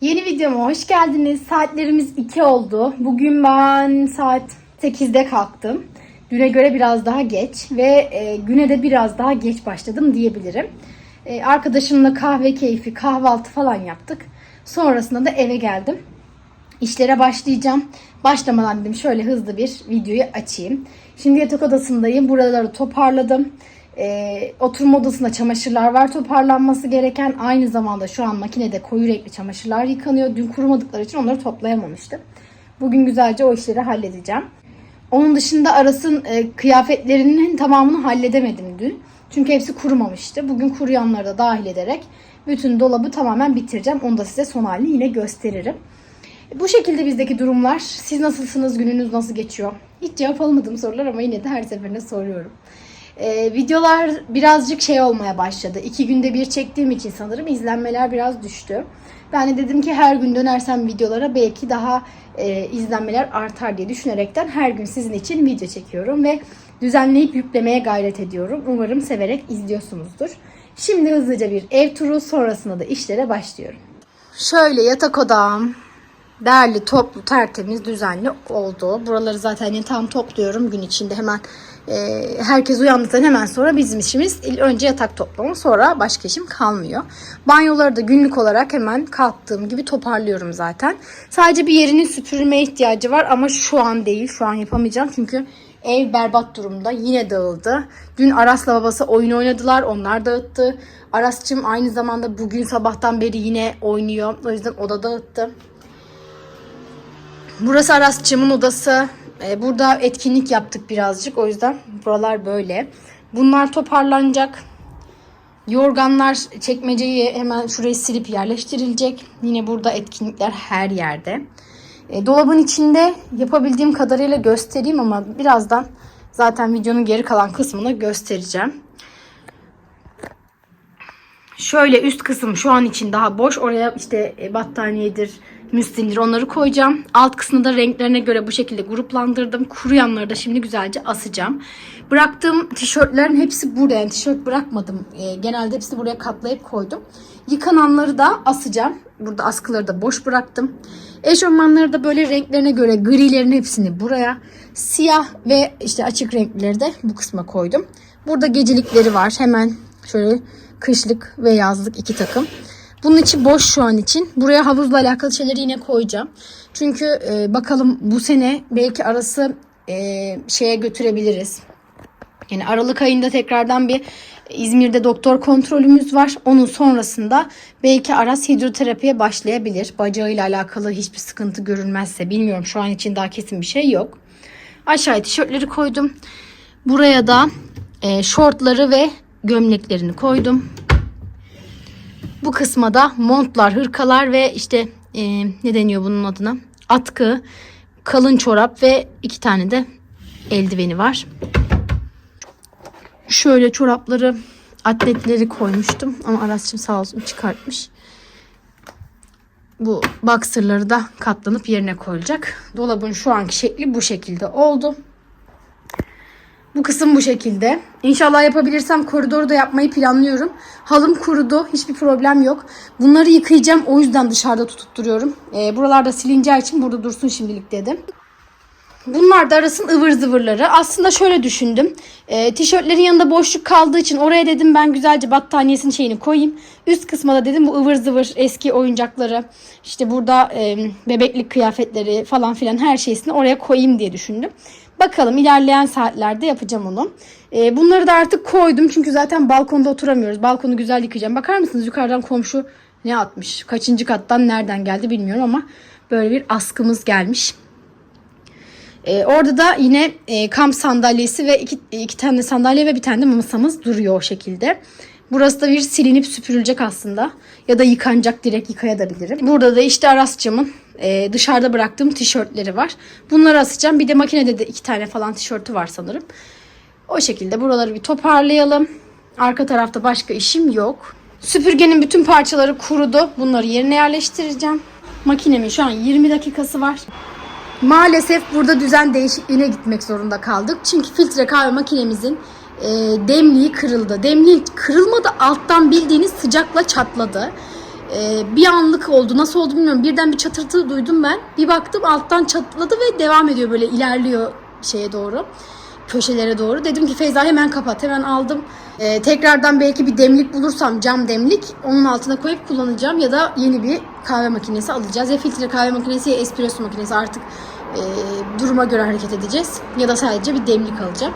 Yeni videoma hoş geldiniz. Saatlerimiz 2 oldu. Bugün ben saat 8'de kalktım. Düne göre biraz daha geç ve e, güne de biraz daha geç başladım diyebilirim. E, arkadaşımla kahve keyfi, kahvaltı falan yaptık. Sonrasında da eve geldim. İşlere başlayacağım. Başlamadan dedim şöyle hızlı bir videoyu açayım. Şimdi yatak odasındayım. Buraları toparladım. Ee, oturma odasında çamaşırlar var toparlanması gereken. Aynı zamanda şu an makinede koyu renkli çamaşırlar yıkanıyor. Dün kurumadıkları için onları toplayamamıştım. Bugün güzelce o işleri halledeceğim. Onun dışında Aras'ın e, kıyafetlerinin tamamını halledemedim dün. Çünkü hepsi kurumamıştı. Bugün kuruyanları da dahil ederek bütün dolabı tamamen bitireceğim. Onu da size son halini yine gösteririm. Bu şekilde bizdeki durumlar. Siz nasılsınız? Gününüz nasıl geçiyor? Hiç cevap almadığım sorular ama yine de her seferinde soruyorum. Ee, videolar birazcık şey olmaya başladı. İki günde bir çektiğim için sanırım izlenmeler biraz düştü. Ben de dedim ki her gün dönersem videolara belki daha e, izlenmeler artar diye düşünerekten her gün sizin için video çekiyorum ve düzenleyip yüklemeye gayret ediyorum. Umarım severek izliyorsunuzdur. Şimdi hızlıca bir ev turu sonrasında da işlere başlıyorum. Şöyle yatak odam derli, toplu, tertemiz, düzenli oldu. Buraları zaten tam topluyorum gün içinde hemen e, herkes uyandıktan hemen sonra bizim işimiz önce yatak toplama sonra başka işim kalmıyor. Banyoları da günlük olarak hemen kalktığım gibi toparlıyorum zaten. Sadece bir yerinin süpürülmeye ihtiyacı var ama şu an değil. Şu an yapamayacağım çünkü ev berbat durumda. Yine dağıldı. Dün Aras'la babası oyun oynadılar. Onlar dağıttı. Aras'cığım aynı zamanda bugün sabahtan beri yine oynuyor. O yüzden o da dağıttı. Burası Arasçım'ın odası. Ee, burada etkinlik yaptık birazcık. O yüzden buralar böyle. Bunlar toparlanacak. Yorganlar çekmeceyi hemen şurayı silip yerleştirilecek. Yine burada etkinlikler her yerde. E, dolabın içinde yapabildiğim kadarıyla göstereyim ama birazdan zaten videonun geri kalan kısmını göstereceğim. Şöyle üst kısım şu an için daha boş. Oraya işte e, battaniyedir, müslindir onları koyacağım. Alt kısmını da renklerine göre bu şekilde gruplandırdım. Kuruyanları da şimdi güzelce asacağım. Bıraktığım tişörtlerin hepsi burada. Yani tişört bırakmadım. E, genelde hepsini buraya katlayıp koydum. Yıkananları da asacağım. Burada askıları da boş bıraktım. Eşofmanları da böyle renklerine göre grilerin hepsini buraya. Siyah ve işte açık renkleri de bu kısma koydum. Burada gecelikleri var. Hemen şöyle kışlık ve yazlık iki takım. Bunun içi boş şu an için. Buraya havuzla alakalı şeyleri yine koyacağım. Çünkü e, bakalım bu sene belki arası e, şeye götürebiliriz. Yani Aralık ayında tekrardan bir İzmir'de doktor kontrolümüz var. Onun sonrasında belki Aras hidroterapiye başlayabilir. Bacağıyla alakalı hiçbir sıkıntı görülmezse. Bilmiyorum şu an için daha kesin bir şey yok. Aşağıya tişörtleri koydum. Buraya da e, şortları ve gömleklerini koydum. Bu kısma da montlar, hırkalar ve işte e, ne deniyor bunun adına? Atkı, kalın çorap ve iki tane de eldiveni var. Şöyle çorapları, atletleri koymuştum ama Aras'cığım sağ olsun çıkartmış. Bu boxer'ları da katlanıp yerine koyulacak. Dolabın şu anki şekli bu şekilde oldu. Bu kısım bu şekilde. İnşallah yapabilirsem koridoru da yapmayı planlıyorum. Halım kurudu. Hiçbir problem yok. Bunları yıkayacağım. O yüzden dışarıda tutup duruyorum. Ee, buralarda silineceği için burada dursun şimdilik dedim. Bunlar da arasın ıvır zıvırları. Aslında şöyle düşündüm. E, tişörtlerin yanında boşluk kaldığı için oraya dedim ben güzelce battaniyesinin şeyini koyayım. Üst kısma da dedim bu ıvır zıvır eski oyuncakları işte burada e, bebeklik kıyafetleri falan filan her şeysini oraya koyayım diye düşündüm. Bakalım ilerleyen saatlerde yapacağım onu. E, bunları da artık koydum çünkü zaten balkonda oturamıyoruz. Balkonu güzel yıkayacağım. Bakar mısınız yukarıdan komşu ne atmış? Kaçıncı kattan nereden geldi bilmiyorum ama böyle bir askımız gelmiş. Ee, orada da yine e, kamp sandalyesi ve iki, iki tane sandalye ve bir tane de masamız duruyor o şekilde. Burası da bir silinip süpürülecek aslında. Ya da yıkanacak direkt yıkayabilirim. Burada da işte Arasçımın e, dışarıda bıraktığım tişörtleri var. Bunları asacağım. Bir de makinede de iki tane falan tişörtü var sanırım. O şekilde buraları bir toparlayalım. Arka tarafta başka işim yok. Süpürgenin bütün parçaları kurudu. Bunları yerine yerleştireceğim. Makinemin şu an 20 dakikası var. Maalesef burada düzen değişikliğine gitmek zorunda kaldık. Çünkü filtre kahve makinemizin e, demliği kırıldı. Demliği kırılmadı alttan bildiğiniz sıcakla çatladı. Ee, bir anlık oldu. Nasıl oldu bilmiyorum. Birden bir çatırtı duydum ben. Bir baktım alttan çatladı ve devam ediyor böyle ilerliyor şeye doğru. Köşelere doğru. Dedim ki Feyza hemen kapat. Hemen aldım. Ee, tekrardan belki bir demlik bulursam cam demlik onun altına koyup kullanacağım ya da yeni bir kahve makinesi alacağız. Ya filtre kahve makinesi ya espresso makinesi artık e, duruma göre hareket edeceğiz. Ya da sadece bir demlik alacağım.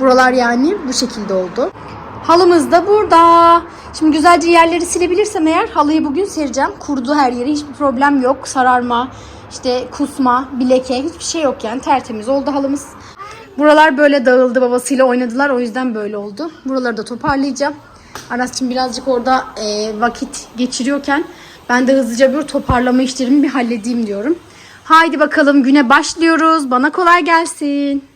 Buralar yani bu şekilde oldu. Halımız da burada. Şimdi güzelce yerleri silebilirsem eğer halıyı bugün sereceğim. Kurudu her yeri. Hiçbir problem yok. Sararma, işte kusma, bir leke hiçbir şey yok yani. Tertemiz oldu halımız. Buralar böyle dağıldı. Babasıyla oynadılar. O yüzden böyle oldu. Buraları da toparlayacağım. Aras'cığım birazcık orada e, vakit geçiriyorken ben de hızlıca bir toparlama işlerimi bir halledeyim diyorum. Haydi bakalım güne başlıyoruz. Bana kolay gelsin.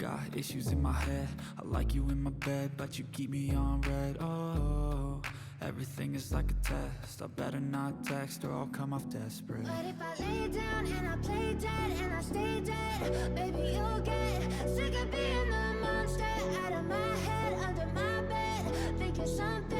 Got issues in my head. I like you in my bed, but you keep me on red. Oh, everything is like a test. I better not text or I'll come off desperate. But if I lay down and I play dead and I stay dead, baby, you'll get sick of being the monster out of my head, under my bed. Think you're something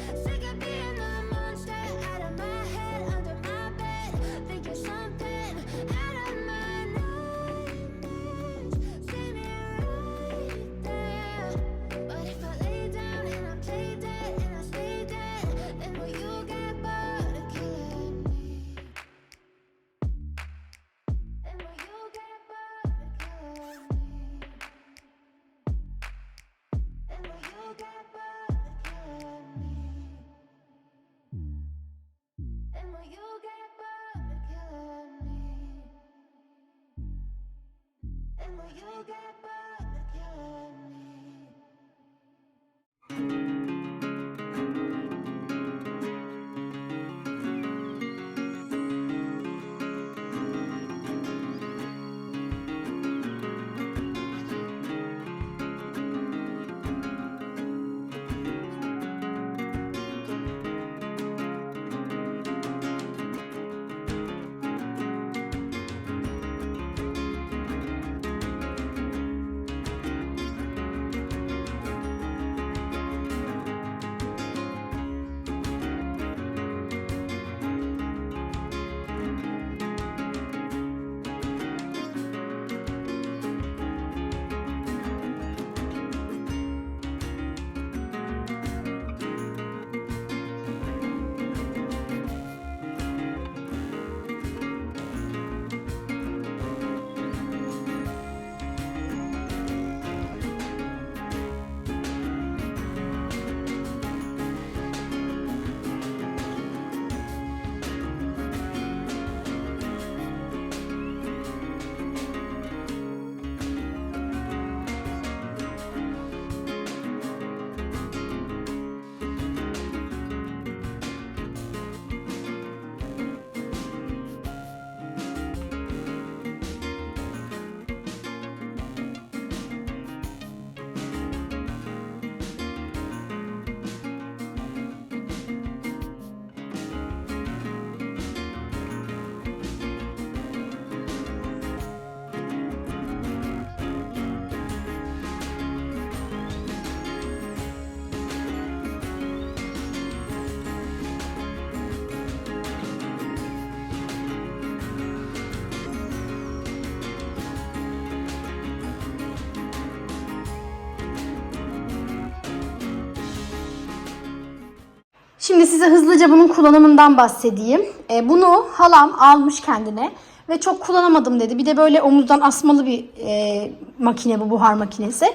Şimdi size hızlıca bunun kullanımından bahsedeyim. E, bunu halam almış kendine ve çok kullanamadım dedi. Bir de böyle omuzdan asmalı bir e, makine bu buhar makinesi.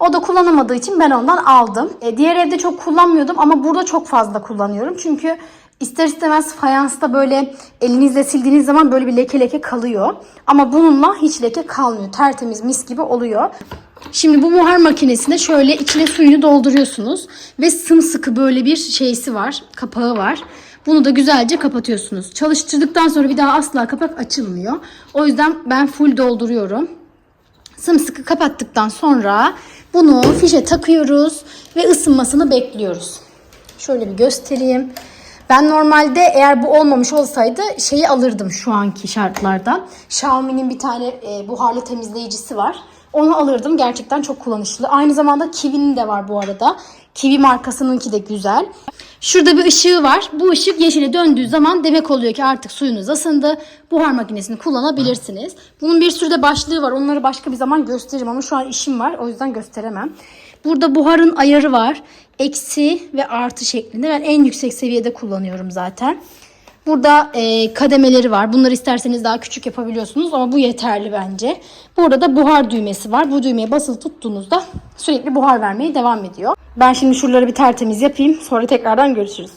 O da kullanamadığı için ben ondan aldım. E, diğer evde çok kullanmıyordum ama burada çok fazla kullanıyorum. Çünkü ister istemez fayansta böyle elinizle sildiğiniz zaman böyle bir leke leke kalıyor. Ama bununla hiç leke kalmıyor. Tertemiz mis gibi oluyor. Şimdi bu buhar makinesine şöyle içine suyunu dolduruyorsunuz ve sımsıkı böyle bir şeysi var, kapağı var. Bunu da güzelce kapatıyorsunuz. Çalıştırdıktan sonra bir daha asla kapak açılmıyor. O yüzden ben full dolduruyorum. Sımsıkı kapattıktan sonra bunu fişe takıyoruz ve ısınmasını bekliyoruz. Şöyle bir göstereyim. Ben normalde eğer bu olmamış olsaydı şeyi alırdım şu anki şartlarda. Xiaomi'nin bir tane e, buharlı temizleyicisi var. Onu alırdım. Gerçekten çok kullanışlı. Aynı zamanda Kiwi'nin de var bu arada. Kiwi markasınınki de güzel. Şurada bir ışığı var. Bu ışık yeşile döndüğü zaman demek oluyor ki artık suyunuz ısındı. Buhar makinesini kullanabilirsiniz. Bunun bir sürü de başlığı var. Onları başka bir zaman gösteririm ama şu an işim var. O yüzden gösteremem. Burada buharın ayarı var. Eksi ve artı şeklinde. Ben en yüksek seviyede kullanıyorum zaten. Burada e, kademeleri var. Bunları isterseniz daha küçük yapabiliyorsunuz ama bu yeterli bence. Burada da buhar düğmesi var. Bu düğmeye basılı tuttuğunuzda sürekli buhar vermeye devam ediyor. Ben şimdi şuraları bir tertemiz yapayım. Sonra tekrardan görüşürüz.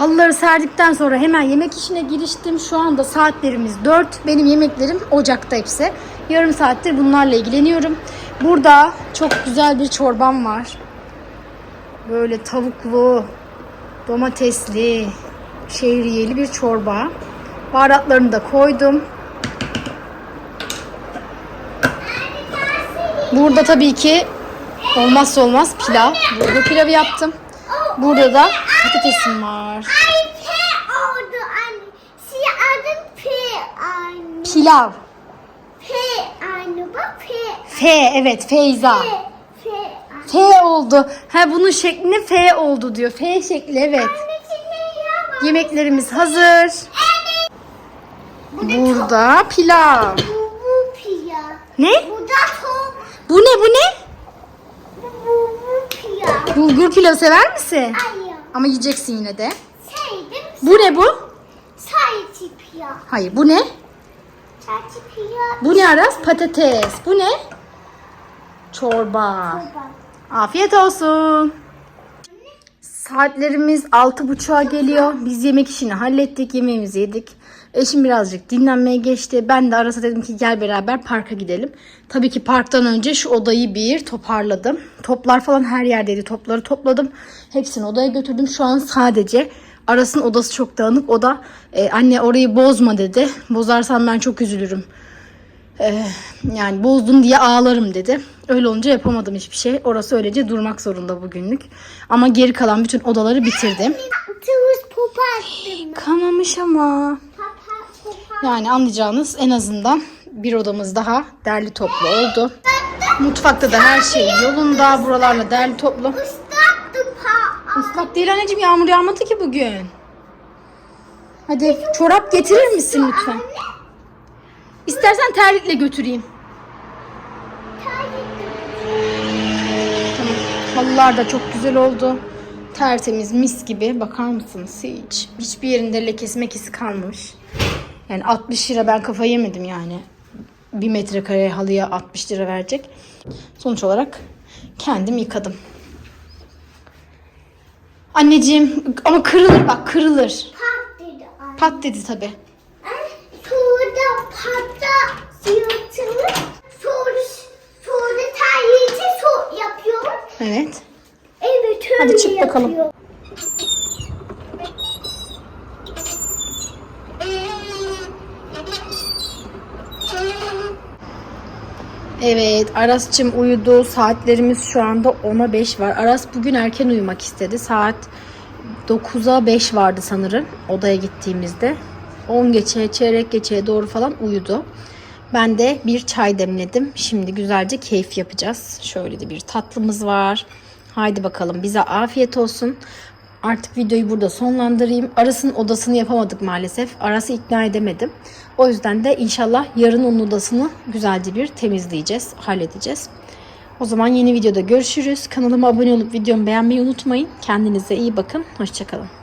Halıları serdikten sonra hemen yemek işine giriştim. Şu anda saatlerimiz 4. Benim yemeklerim ocakta hepsi. Yarım saattir bunlarla ilgileniyorum. Burada çok güzel bir çorbam var. Böyle tavuklu, domatesli, şehriyeli bir çorba. Baharatlarını da koydum. Burada tabii ki olmazsa olmaz pilav. Burada pilavı yaptım. Burada da patatesim var. Ay P oldu anne. Siyah adım P anne. Pilav. P anne bak P. F evet Feyza. Anne. F oldu. Ha bunun şeklinde F oldu diyor. F şekli evet. Yemeklerimiz hazır. Burada pilav. Bu bu piya. Ne? Bu da. Bu ne bu ne? Bu bu bu piya. Bulgur pilavı sever misin? Ay ya. Ama yiyeceksin yine de. Sevdim. Bu ne bu? Sayti piya. Hayır bu ne? Sayti piya. Bu ne Aras? Patates. Bu ne? Çorba. Afiyet olsun. Saatlerimiz altı buçuğa geliyor. Biz yemek işini hallettik. Yemeğimizi yedik. Eşim birazcık dinlenmeye geçti. Ben de arasa dedim ki gel beraber parka gidelim. Tabii ki parktan önce şu odayı bir toparladım. Toplar falan her yerdeydi. Topları topladım. Hepsini odaya götürdüm. Şu an sadece Aras'ın odası çok dağınık. O da e, anne orayı bozma dedi. Bozarsan ben çok üzülürüm. Ee, yani bozdun diye ağlarım dedi. Öyle olunca yapamadım hiçbir şey. Orası öylece durmak zorunda bugünlük. Ama geri kalan bütün odaları bitirdim. Tavus popa attım. Kanamış ama. Yani anlayacağınız en azından bir odamız daha derli toplu oldu. Mutfakta da her şey yolunda. Buralarla derli toplu. Islak değil anneciğim yağmur yağmadı ki bugün. Hadi çorap getirir misin lütfen? İstersen terlikle götüreyim. Tamam. Halılar da çok güzel oldu. Tertemiz mis gibi. Bakar mısınız hiç? Hiçbir yerinde lekesi mekesi kalmamış. Yani 60 lira ben kafayı yemedim yani. Bir metrekare halıya 60 lira verecek. Sonuç olarak kendim yıkadım. Anneciğim ama kırılır bak kırılır. Pat dedi anne. Pat dedi tabi. Sonra patta yırtılır. Sonra, sonra terliği so yapıyor. Evet. Evet öyle Hadi çık bakalım. yapıyor. Evet Aras'cığım uyudu. Saatlerimiz şu anda 10'a 5 var. Aras bugün erken uyumak istedi. Saat 9'a 5 vardı sanırım odaya gittiğimizde. 10 geçe, çeyrek geçeye doğru falan uyudu. Ben de bir çay demledim. Şimdi güzelce keyif yapacağız. Şöyle de bir tatlımız var. Haydi bakalım bize afiyet olsun. Artık videoyu burada sonlandırayım. Aras'ın odasını yapamadık maalesef. Aras'ı ikna edemedim. O yüzden de inşallah yarın onun odasını güzelce bir temizleyeceğiz, halledeceğiz. O zaman yeni videoda görüşürüz. Kanalıma abone olup videomu beğenmeyi unutmayın. Kendinize iyi bakın. Hoşçakalın.